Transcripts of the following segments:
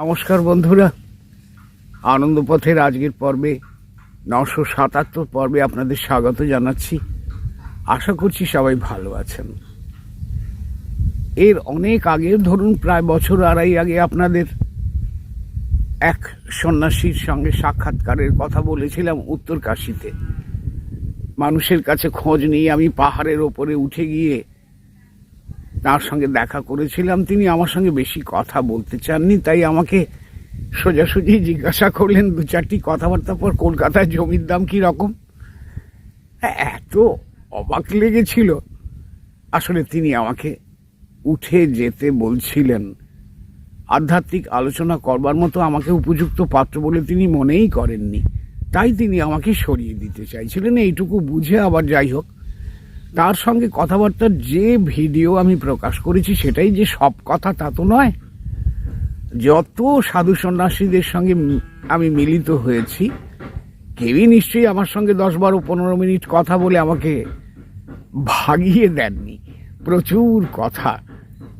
নমস্কার বন্ধুরা। আনন্দপথের আজকের পর্বে, নশো সাতাত্তর পর্বে আপনাদের স্বাগত জানাচ্ছি। আশা করছি সবাই ভালো আছেন। এর অনেক আগে ধরুন প্রায় বছর আড়াই আগে আপনাদের এক সন্ন্যাসীর সঙ্গে সাক্ষাৎকারের কথা বলেছিলাম উত্তর কাশীতে মানুষের কাছে খোঁজ নিয়ে আমি পাহাড়ের ওপরে উঠে গিয়ে তার সঙ্গে দেখা করেছিলাম। তিনি আমার সঙ্গে বেশি কথা বলতে চাননি তাই আমাকে সোজাসুজি জিজ্ঞাসা করলেন দু চারটি কথাবার্তা পর কলকাতায় জমির দাম কি রকম? হ্যাঁ, এত অবাক লেগেছিল। আসলে তিনি আমাকে উঠে যেতে বলছিলেন। আধ্যাত্মিক আলোচনা করবার মতো আমাকে উপযুক্ত পাত্র বলে তিনি মনেই করেননি। তাই তিনি আমাকে সরিয়ে দিতে চাইছিলেন। এইটুকু বুঝে আবার যাই হোক তার সঙ্গে কথাবার্তার যে ভিডিও আমি প্রকাশ করেছি সেটাই যে সব কথা তা তো নয়। যত সাধু সন্ন্যাসীদের সঙ্গে আমি মিলিত হয়েছি, কেউই নিশ্চয়ই আমার সঙ্গে দশ বারো পনেরো মিনিট কথা বলে আমাকে ভাগিয়ে দেননি। প্রচুর কথা।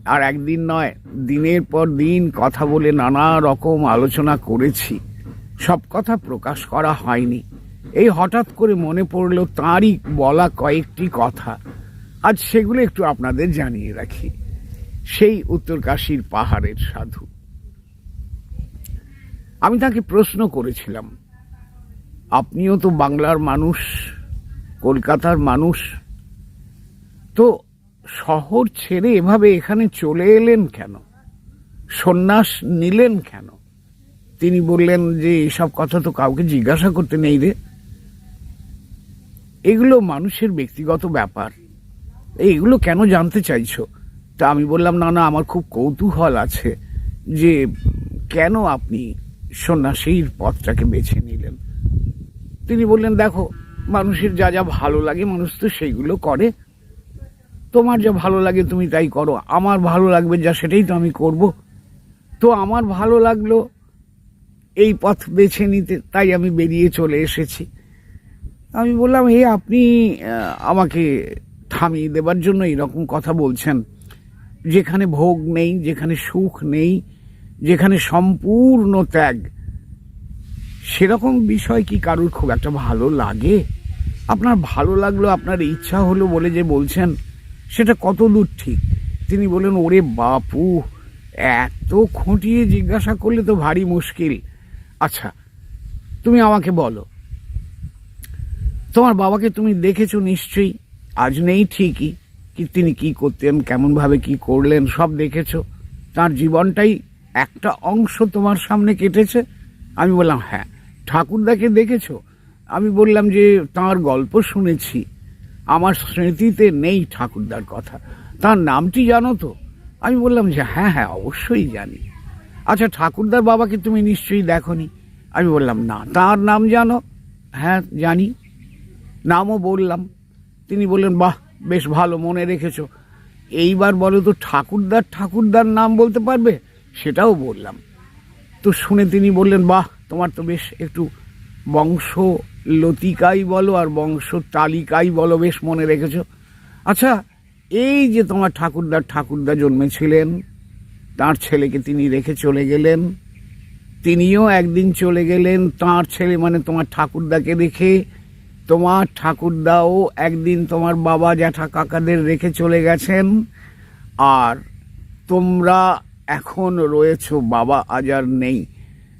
আর একদিন নয়, দিনের পর দিন কথা বলে নানা রকম আলোচনা করেছি। সব কথা প্রকাশ করা হয়নি। এই হঠাৎ করে মনে পড়ল তাঁরই বলা কয়েকটি কথা। আজ সেগুলো একটু আপনাদের জানিয়ে রাখি। সেই উত্তরকাশীর পাহাড়ের সাধু। আমি তাকে প্রশ্ন করেছিলাম, আপনিও তো বাংলার মানুষ, কলকাতার মানুষ? তো শহর ছেড়ে এভাবে এখানে চলে এলেন কেন? সন্ন্যাস নিলেন কেন? তিনি বললেন যে, এসব কথা তো কাউকে জিজ্ঞাসা করতে নেই রে। এগুলো মানুষের ব্যক্তিগত ব্যাপার। এইগুলো কেন জানতে চাইছো? তা আমি বললাম, না না, আমার খুব কৌতূহল আছে যে কেন আপনি সন্ন্যাসীর পথটাকে বেছে নিলেন। তিনি বললেন, দেখো, মানুষের যা যা ভালো লাগে মানুষ তো সেইগুলো করে। তোমার যা ভালো লাগে তুমি তাই করো, আমার ভালো লাগবে যা সেটাই তো আমি করব। তো আমার ভালো লাগল এই পথ বেছে নিতে, তাই আমি বেরিয়ে চলে এসেছি। আমি বললাম এ আপনি আমাকে থামিয়ে দেবার জন্য এরকম কথা বলছেন। যেখানে ভোগ নেই, যেখানে সুখ নেই, যেখানে সম্পূর্ণ ত্যাগ, সেরকম বিষয় কি কারুর খুব একটা ভালো লাগে? আপনার ভালো লাগল, আপনার ইচ্ছা হলো বলে যে বলছেন, সেটা কত দূর ঠিক? তিনি বলেন ওরে বাপু, এত খুঁটিয়ে জিজ্ঞাসা করলে তো ভারী মুশকিল। আচ্ছা তুমি আমাকে বলো তোমার বাবাকে তুমি দেখেছ নিশ্চয়ই। আজ নেই ঠিকই কি তিনি কি করতেন, কেমনভাবে কি করলেন, সব দেখেছ। তার জীবনটাই একটা অংশ তোমার সামনে কেটেছে। আমি বললাম হ্যাঁ ঠাকুরদাকে দেখেছ? আমি বললাম যে, তার গল্প শুনেছি। আমার স্মৃতিতে নেই ঠাকুরদার কথা। তার নামটি জানো তো? আমি বললাম যে হ্যাঁ হ্যাঁ অবশ্যই জানি। আচ্ছা ঠাকুরদার বাবাকে তুমি নিশ্চয়ই দেখনি। আমি বললাম, না, তার নাম জানো? হ্যাঁ জানি। নামও বললাম। তিনি বললেন, বাহ, বেশ ভালো, মনে রেখেছো। এইবার বলো তো, ঠাকুরদার ঠাকুরদার নাম বলতে পারবে? সেটাও বললাম। তো শুনে তিনি বললেন, বাহ, তোমার তো বেশ একটু বংশ লতিকাই বলো আর বংশ তালিকাই বলো, বেশ মনে রেখেছো। আচ্ছা এই যে তোমার ঠাকুরদার ঠাকুরদা জন্মেছিলেন, তার ছেলেকে তিনি রেখে চলে গেলেন, তিনিও একদিন চলে গেলেন, তার ছেলে মানে তোমার ঠাকুরদাকে রেখে তোমার ঠাকুরদাও একদিন তোমার বাবা জ্যাঠা কাকাদের রেখে চলে গেছেন। আর তোমরা এখন রয়েছো, বাবা আজ আর নেই।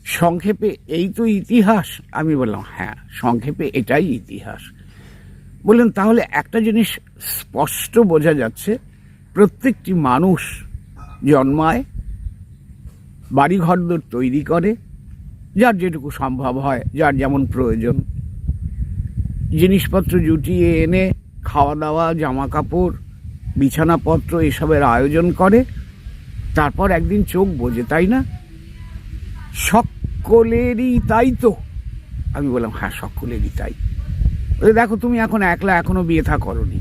সংক্ষেপে এই তো ইতিহাস। আমি বললাম হ্যাঁ সংক্ষেপে এটাই ইতিহাস। বললেন, তাহলে একটা জিনিস স্পষ্ট বোঝা যাচ্ছে, প্রত্যেকটি মানুষ জন্মায় বাড়ি ঘরদোর তৈরি করে, যার যেটুকু সম্ভব হয়, যার যেমন প্রয়োজন। জিনিসপত্র জুটিয়ে এনে খাওয়া দাওয়া জামা কাপড় বিছানাপত্র এসবের আয়োজন করে। তারপর একদিন চোখ বোঝে, তাই না? সকলেরই তাই তো। আমি বললাম হ্যাঁ সকলেরই তাই। দেখো, তুমি এখন একলা এখনও বিয়ে থা করনি।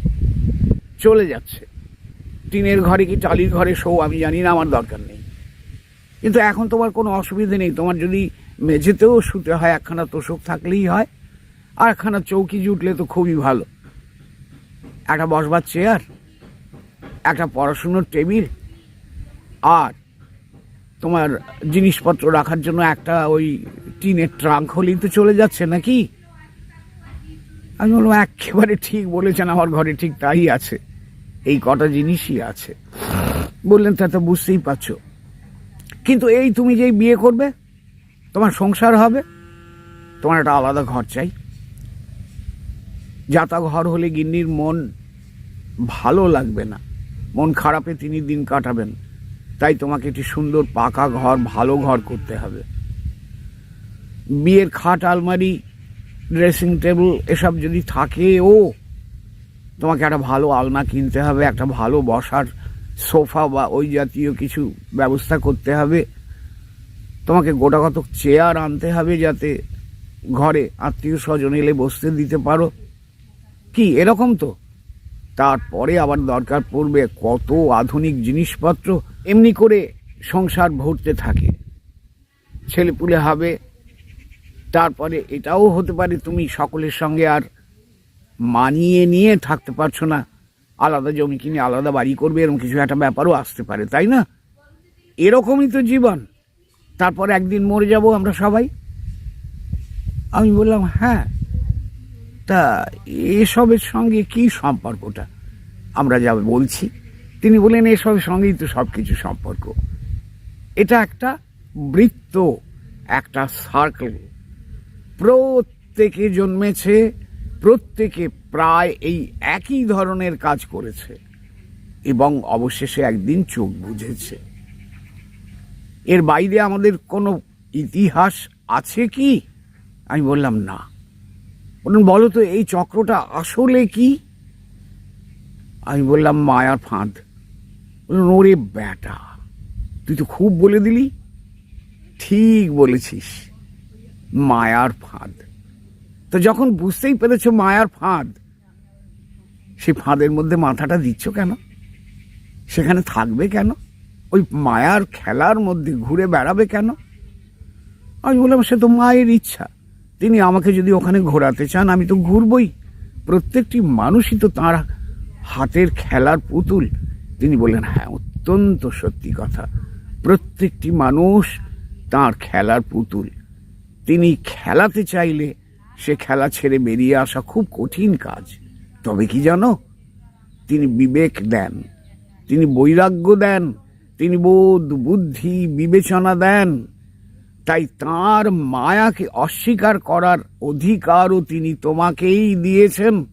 চলে যাচ্ছে। টিনের ঘরে কি টালির ঘরে শো, আমি জানি না, আমার দরকার নেই। কিন্তু এখন তোমার কোনো অসুবিধে নেই। তোমার যদি মেঝেতেও শুতে হয়, একখানা তোষক থাকলেই হয়। আর একখানা চৌকি জুটলে তো খুবই ভালো। একটা বসবার চেয়ার, একটা পড়াশুনোর টেবিল, আর তোমার জিনিসপত্র রাখার জন্য একটা ওই টিনের ট্রাঙ্ক হলেই তো চলে যাচ্ছে নাকি? আমি বললাম, একেবারে ঠিক বলেছেন, আমার ঘরে ঠিক তাই আছে। এই কটা জিনিসই আছে। বললেন, তা তো বুঝতেই পারছ। কিন্তু এই তুমি যেই বিয়ে করবে, তোমার সংসার হবে, তোমার একটা আলাদা ঘর চাই। যাতা ঘর হলে গিন্নির মন ভালো লাগবে না। মন খারাপে তিনি দিন কাটাবেন। তাই তোমাকে একটি সুন্দর পাকা ঘর, ভালো ঘর করতে হবে। বিয়ের খাট, আলমারি, ড্রেসিং টেবিল এসব যদি থাকেও, তোমাকে একটা ভালো আলনা কিনতে হবে, একটা ভালো বসার সোফা বা ওই জাতীয় কিছু ব্যবস্থা করতে হবে। তোমাকে গোটাগত চেয়ার আনতে হবে যাতে ঘরে আত্মীয় স্বজন এলে বসতে দিতে পারো। কি এরকম তো? তারপরে আবার দরকার পড়বে কত আধুনিক জিনিসপত্র এমনি করে সংসার ভরতে থাকে। ছেলেপুলে হবে, তারপরে এটাও হতে পারে তুমি সকলের সঙ্গে আর মানিয়ে নিয়ে থাকতে পারছ না। আলাদা জমি কিনে আলাদা বাড়ি করবে, এরকম কিছু একটা ব্যাপারও আসতে পারে, তাই না? এরকমই তো জীবন। তারপর একদিন মরে যাব আমরা সবাই। আমি বললাম হ্যাঁ তা এসবের সঙ্গে কি সম্পর্কটা? আমরা যা বলছি, তিনি বলেন এসবের সঙ্গেই তো সব কিছু সম্পর্ক। এটা একটা বৃত্ত, একটা সার্কেল প্রত্যেকে জন্মেছে, প্রত্যেকে প্রায় এই একই ধরনের কাজ করেছে, এবং অবশেষে একদিন চোখ বুঝেছে। এর বাইরে আমাদের কোনো ইতিহাস আছে কি? আমি বললাম, না। বলুন, বলো তো, এই চক্রটা আসলে কি? আমি বললাম, মায়ার ফাঁদ। বলুন, ওরে ব্যাটা, তুই তো খুব বলে দিলি। ঠিক বলেছিস, মায়ার ফাঁদ। তো যখন বুঝতেই পেরেছ মায়ার ফাঁদ, সেই ফাঁদের মধ্যে মাথাটা দিচ্ছ কেন? সেখানে থাকবে কেন? ওই মায়ার খেলার মধ্যে ঘুরে বেড়াবে কেন? আমি বললাম, সে তো মায়ের ইচ্ছা। তিনি আমাকে যদি ওখানে ঘোরাতে চান, আমি তো ঘুরবই। প্রত্যেকটি মানুষই তো তাঁর হাতের খেলার পুতুল। তিনি বললেন হ্যাঁ অত্যন্ত সত্যি কথা। প্রত্যেকটি মানুষ তার খেলার পুতুল। তিনি খেলাতে চাইলে সে খেলা ছেড়ে বেরিয়ে আসা খুব কঠিন কাজ। তবে কি জানো, তিনি বিবেক দেন, তিনি বৈরাগ্য দেন, তিনি বোধ বুদ্ধি বিবেচনা দেন। তাই তার মায়াকে অস্বীকার করার অধিকারও তিনি তোমাকেই দিয়েছেন।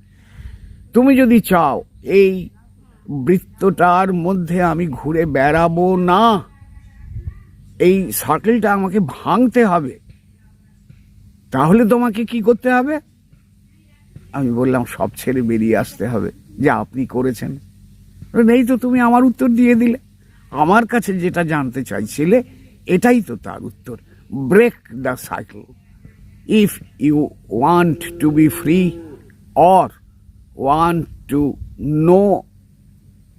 তুমি যদি চাও, এই বৃত্তটার মধ্যে আমি ঘুরে বেড়াবো না। এই সার্কেলটা আমাকে ভাঙতে হবে। তাহলে তোমাকে কি করতে হবে? আমি বললাম, সব ছেড়ে বেরিয়ে আসতে হবে, যা আপনি করেছেন। নেই তো তুমি আমার উত্তর দিয়ে দিলে। আমার কাছে যেটা জানতে চাইছিলে, এটাই তো তার উত্তর। Cycle if you want to be free or want to know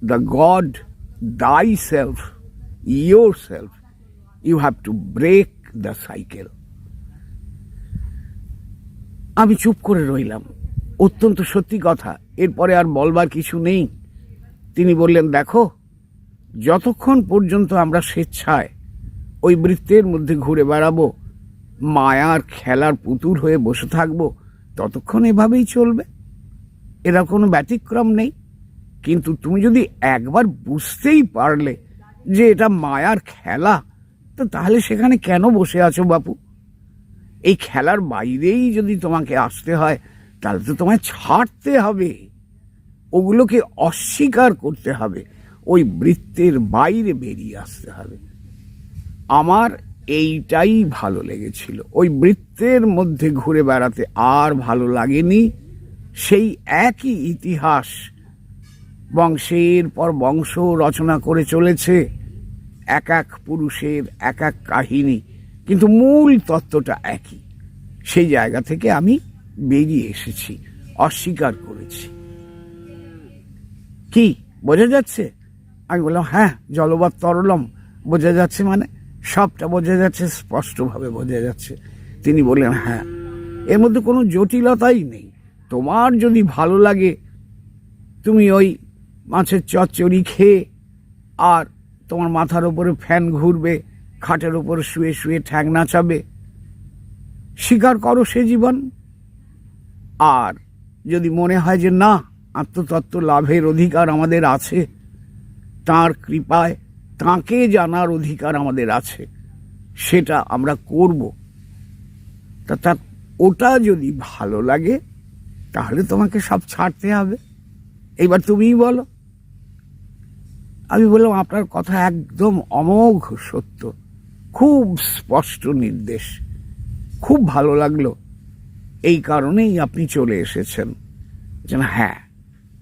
the God thyself yourself you have to break the cycle আমি চুপ করে রইলাম। অত্যন্ত সত্যি কথা। এরপরে আর বলবার কিছু নেই। তিনি বললেন, দেখো, যতক্ষণ পর্যন্ত আমরা স্বেচ্ছায় ওই বৃত্তের মধ্যে ঘুরে বেড়াবো। মায়ার খেলার পুতুল হয়ে বসে থাকব। ততক্ষণ এভাবেই চলবে। এরা কোনো ব্যতিক্রম নেই। কিন্তু তুমি যদি একবার বুঝতেই পারলে যে এটা মায়ার খেলা, তো তাহলে সেখানে কেন বসে আছো বাপু? এই খেলার বাইরেই যদি তোমাকে আসতে হয়, তাহলে তো তোমায় ছাড়তে হবে। ওগুলোকে অস্বীকার করতে হবে। ওই বৃত্তের বাইরে বেরিয়ে আসতে হবে। আমার এইটাই ভালো লেগেছিল। ওই বৃত্তের মধ্যে ঘুরে বেড়াতে আর ভালো লাগেনি। সেই একই ইতিহাস বংশের পর বংশ রচনা করে চলেছে। এক এক পুরুষের এক এক কাহিনী। কিন্তু মূল তত্ত্বটা একই। সেই জায়গা থেকে আমি বেরিয়ে এসেছি, অস্বীকার করেছি। কি? বোঝা যাচ্ছে? আমি বললাম হ্যাঁ জলবাদ তরলম। বোঝা যাচ্ছে মানে সবটা বোঝা যাচ্ছে, স্পষ্টভাবে বোঝা যাচ্ছে। তিনি বললেন হ্যাঁ এর মধ্যে কোনো জটিলতাই নেই। তোমার যদি ভালো লাগে, তুমি ওই মাছের চচ্চড়ি খেয়ে আর তোমার মাথার ওপরে ফ্যান ঘুরবে, খাটের ওপর শুয়ে শুয়ে ঠ্যাং নাচাবে, স্বীকার করো সে জীবন। আর যদি মনে হয় যে না, আত্মতত্ত্ব লাভের অধিকার আমাদের আছে, তার কৃপায় তাকে জানার অধিকার আমাদের আছে, সেটা আমরা করব। তা তা ওটা যদি ভালো লাগে, তাহলে তোমাকে সব ছাড়তে হবে। এইবার তুমিই বলো। আমি বললাম, আপনার কথা একদম অমোঘ সত্য, খুব স্পষ্ট নির্দেশ। খুব ভালো লাগল। এই কারণেই আপনি চলে এসেছেন। হ্যাঁ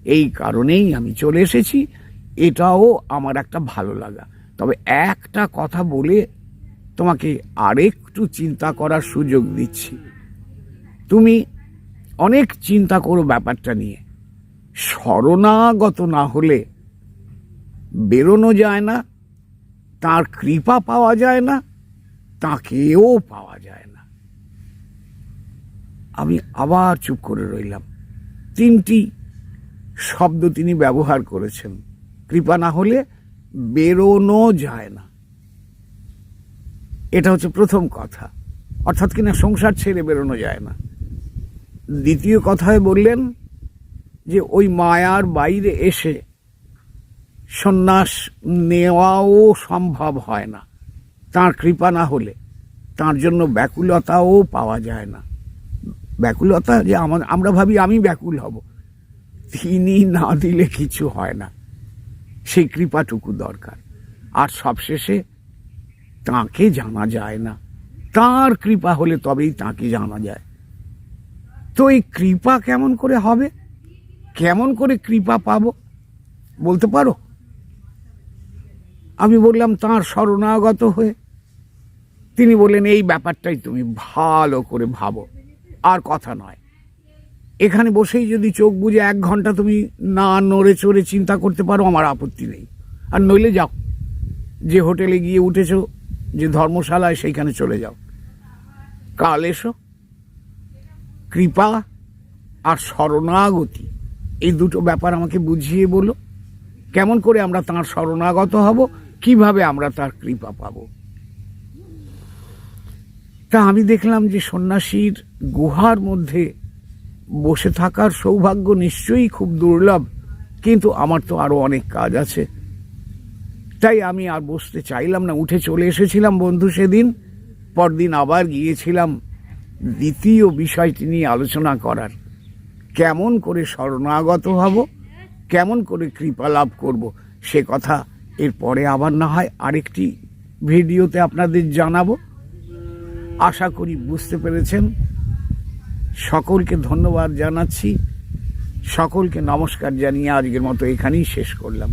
এই কারণেই আমি চলে এসেছি। এটাও আমার একটা ভালো লাগা। তবে একটা কথা বলে তোমাকে আরেকটু চিন্তা করার সুযোগ দিচ্ছি। তুমি অনেক চিন্তা করো ব্যাপারটা নিয়ে। শরণাগত না হলে বেরোনো যায় না, তার কৃপা পাওয়া যায় না, তাকেও পাওয়া যায় না। আমি আবার চুপ করে রইলাম। তিনটি শব্দ তিনি ব্যবহার করেছেন। কৃপা না হলে বেরোনো যায় না। এটা হচ্ছে প্রথম কথা। অর্থাৎ কিনা সংসার ছেড়ে বেরোনো যায় না। দ্বিতীয় কথায় বললেন যে ওই মায়ার বাইরে এসে সন্ন্যাস নেওয়াও সম্ভব হয় না। তার কৃপা না হলে তার জন্য ব্যাকুলতাও পাওয়া যায় না। ব্যাকুলতা যে আমার ভাবি আমি ব্যাকুল হব। তিনি না দিলে কিছু হয় না। সেই কৃপাটুকু দরকার। আর সবশেষে তাকে জানা যায় না। তার কৃপা হলে তবেই তাকে জানা যায়। তো এই কৃপা কেমন করে হবে? কেমন করে কৃপা পাবো? বলতে পারো? আমি বললাম, তার শরণাগত হয়ে। তিনি বললেন, এই ব্যাপারটাই তুমি ভালো করে ভাবো। আর কথা নয়। এখানে বসেই যদি চোখ বুঝে এক ঘণ্টা তুমি না নড়ে চড়ে চিন্তা করতে পারো, আমার আপত্তি নেই। আর নইলে যাও। যে হোটেলে গিয়ে উঠেছো, যে ধর্মশালায় সেইখানে চলে যাও। কাল এসো। কৃপা আর শরণাগতি, এই দুটো ব্যাপার আমাকে বুঝিয়ে বলো। কেমন করে আমরা তার শরণাগত হব, কীভাবে আমরা তার কৃপা পাব? তা আমি দেখলাম যে সন্ন্যাসীর গুহার মধ্যে বসে থাকার সৌভাগ্য নিশ্চয়ই খুব দুর্লভ, কিন্তু আমার তো আরও অনেক কাজ আছে। তাই আমি আর বসতে চাইলাম না, উঠে চলে এসেছিলাম বন্ধু সেদিন, পরদিন আবার গিয়েছিলাম দ্বিতীয় বিষয়টি নিয়ে আলোচনা করার। কেমন করে শরণাগত হব, কেমন করে কৃপা লাভ করব, সে কথা এরপরে আবার না হয় আরেকটি ভিডিওতে আপনাদের জানাব। আশা করি বুঝতে পেরেছেন সকলকে ধন্যবাদ জানাচ্ছি। সকলকে নমস্কার জানিয়ে আজকের মতো এখানেই শেষ করলাম।